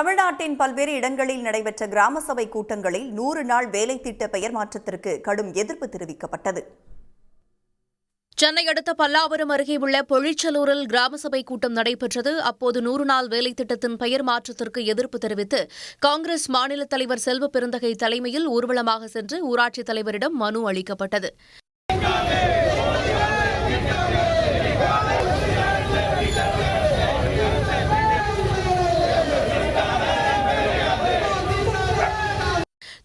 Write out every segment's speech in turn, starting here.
தமிழ்நாட்டின் பல்வேறு இடங்களில் நடைபெற்ற கிராம சபை கூட்டங்களில் நூறு நாள் வேலை திட்ட பெயர் மாற்றத்திற்கு கடும் எதிர்ப்பு தெரிவிக்கப்பட்டது. சென்னை அடுத்த பல்லாவரம் அருகே உள்ள பொழிச்சலூரில் கிராம சபை கூட்டம் நடைபெற்றது. அப்போது நூறு நாள் வேலை திட்டத்தின் பெயர் மாற்றத்திற்கு எதிர்ப்பு தெரிவித்து காங்கிரஸ் மாநில தலைவர் செல்வ பெருந்தகை தலைமையில் ஊர்வலமாக சென்று ஊராட்சித் தலைவரிடம் மனு அளிக்கப்பட்டது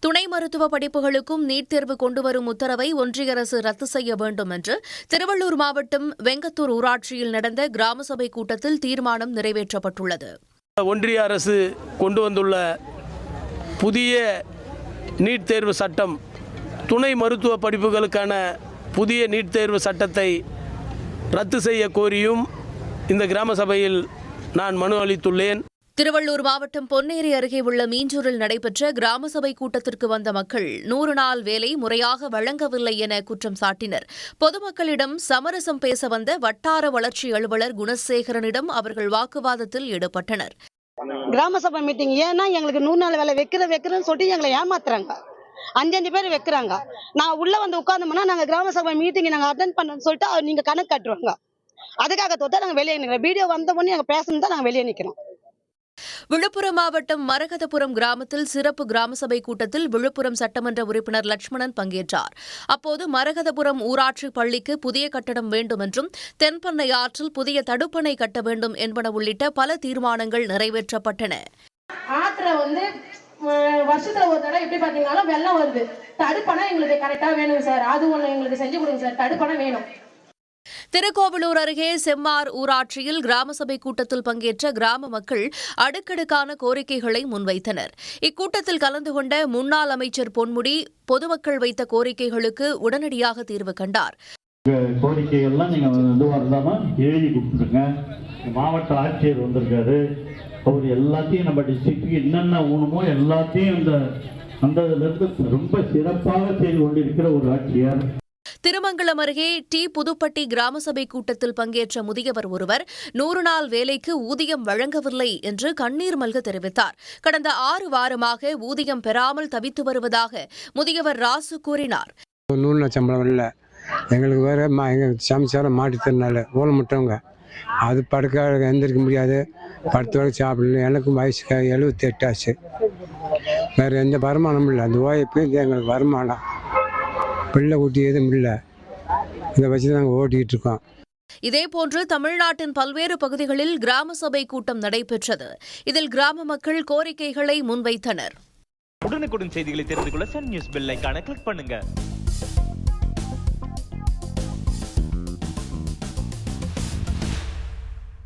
துணை மருத்துவ படிப்புகளுக்கும் நீட் தேர்வு கொண்டுவரும் உத்தரவை ஒன்றிய அரசு ரத்து செய்ய வேண்டும் என்று திருவள்ளூர் மாவட்டம் வெங்கத்தூர் ஊராட்சியில் நடந்த கிராம சபை கூட்டத்தில் தீர்மானம் நிறைவேற்றப்பட்டுள்ளது. ஒன்றிய அரசு கொண்டு வந்துள்ள புதிய நீட் தேர்வு சட்டம் துணை மருத்துவ படிப்புகளுக்கான புதிய நீட் தேர்வு சட்டத்தை ரத்து செய்ய கோரியும் இந்த கிராம சபையில் நான் மனு அளித்துள்ளேன். திருவள்ளூர் மாவட்டம் பொன்னேரி அருகே உள்ள மீஞ்சூரில் நடைபெற்ற கிராம சபை கூட்டத்திற்கு வந்த மக்கள் நூறு நாள் வேலை முறையாக வழங்கவில்லை என குற்றம் சாட்டினர். பொதுமக்களிடம் சமரசம் பேச வந்த வட்டார வளர்ச்சி அலுவலர் குணசேகரனிடம் அவர்கள் வாக்குவாதத்தில் ஈடுபட்டனர். கிராம சபை மீட்டிங் ஏன்னா எங்களுக்கு நூறு நாள் வேலை வைக்கிற வைக்கிறேன்னு சொல்லிட்டு எங்களை ஏமாத்துறாங்க. அஞ்சஞ்சு பேர் வைக்கிறாங்க. நான் உள்ள வந்து உட்கார்ந்தோம்னா நாங்க கிராம சபை மீட்டிங் நாங்க அட்டன் பண்ணோம்னு சொல்லிட்டு நீங்க கணக்கு கட்டுவாங்க. அதுக்காக தொட்டா நாங்க வெளியே நிக்கிறோம். வீடியோ வந்த உடனே நாங்க பேசணும் தான் நாங்க வெளியே நிக்கிறோம். விழுப்புரம் மாவட்டம் மரகதபுரம் கிராமத்தில் சிறப்பு கிராம சபை கூட்டத்தில் விழுப்புரம் சட்டமன்ற உறுப்பினர் லட்சுமணன் பங்கேற்றார். அப்போது மரகதபுரம் ஊராட்சி பள்ளிக்கு புதிய கட்டடம் வேண்டும் என்றும் தென்பண்ணை ஆற்றில் புதிய தடுப்பணை கட்ட வேண்டும் என்பன உள்ளிட்ட பல தீர்மானங்கள் நிறைவேற்றப்பட்டன. வருஷத்துல ஒரு தடவை எப்படி பாத்தீங்கன்னாலும் வெள்ளம் வருது. தடுப்பணம் எங்களுக்கு கரெக்டா வேணும் சார். அது ஒண்ணு எங்களுக்கு செஞ்சு கொடுங்க சார். தடுப்பணம் வேணும். திருக்கோவிலூர் அருகே செம்மார் ஊராட்சியில் கிராம சபை கூட்டத்தில் பங்கேற்ற கிராம மக்கள் அடுக்கடுக்கான கோரிக்கைகளை முன்வைத்தனர். இக்கூட்டத்தில் கலந்து கொண்ட முன்னாள் அமைச்சர் பொன்முடி பொதுமக்கள் வைத்த கோரிக்கைகளுக்கு உடனடியாக தீர்வு கண்டார். கோரிக்கைகள்லாம் நீங்கள் இதுவாக இல்லாமல் எழுதி கொடுத்துருங்க. மாவட்ட ஆட்சியர் வந்திருக்காரு. அவர் எல்லாத்தையும் நம்ம டிஸ்ட்ரிக்ட்டுக்கு என்னென்ன ஊனமோ எல்லாத்தையும் அந்த அந்த ரொம்ப சிறப்பாக செய்து கொண்டிருக்கிற ஒரு ஆட்சியர். திருமங்கலம் அருகே டி புதுப்பட்டி கிராம சபை கூட்டத்தில் பங்கேற்ற முதியவர் ஒருவர் நூறு நாள் வேலைக்கு ஊதியம் வழங்கவில்லை என்று கண்ணீர் மல்க தெரிவித்தார். கடந்த ஆறு வாரமாக ஊதியம் பெறாமல் தவித்து வருவதாக முதியவர் ராசு கூறினார். நூறு நாள் சம்பளம் இல்லை எங்களுக்கு வேறு மா எங்கள் சமைச்சார மாட்டுத்திறனால ஊனமுட்டவங்க அது படுக்க எந்திரிக்க முடியாது. படுத்து வரை சாப்பிடல. எனக்கும் வயசு எழுபத்தி எட்டு ஆச்சு வேறு எந்த வருமானமும் இல்லை. அந்த ஓய்வு எங்களுக்கு வருமானம். பிள்ளை குட்டி எதுவும் இல்லை. இதை வச்சு நாங்கள் ஓட்டிகிட்டு இருக்கோம். இதேபோன்று தமிழ்நாட்டின் பல்வேறு பகுதிகளில் கிராம சபை கூட்டம் நடைபெற்றது. இதில் கிராம மக்கள் கோரிக்கைகளை முன்வைத்தனர். உடனுக்குடன் செய்திகளை தெரிந்து கொள்ள சன் நியூஸ் பெல் கிளிக் பண்ணுங்க.